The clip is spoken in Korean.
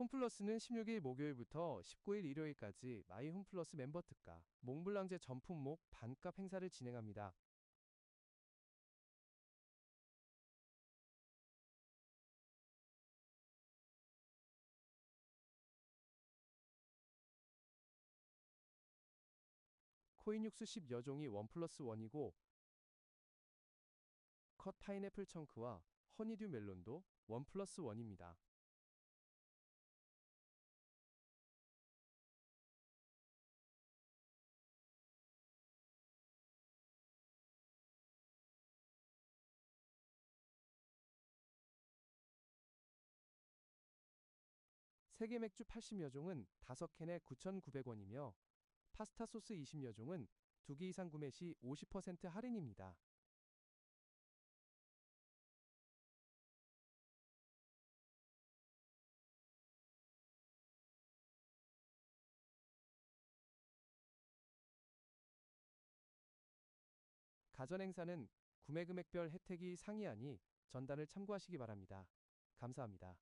홈플러스는 16일 목요일부터 19일 일요일까지 마이 홈플러스 멤버 특가 몽블랑제 전품목 반값 행사를 진행합니다. 코인 육수 10여 종이 원 플러스 원이고 컷 파인애플 청크와 허니듀 멜론도 원 플러스 원입니다. 세계 맥주 80여 종은 5캔에 9,900원이며 파스타 소스 20여 종은 2개 이상 구매 시 50% 할인입니다. 가전 행사는 구매 금액별 혜택이 상이하니 전단을 참고하시기 바랍니다. 감사합니다.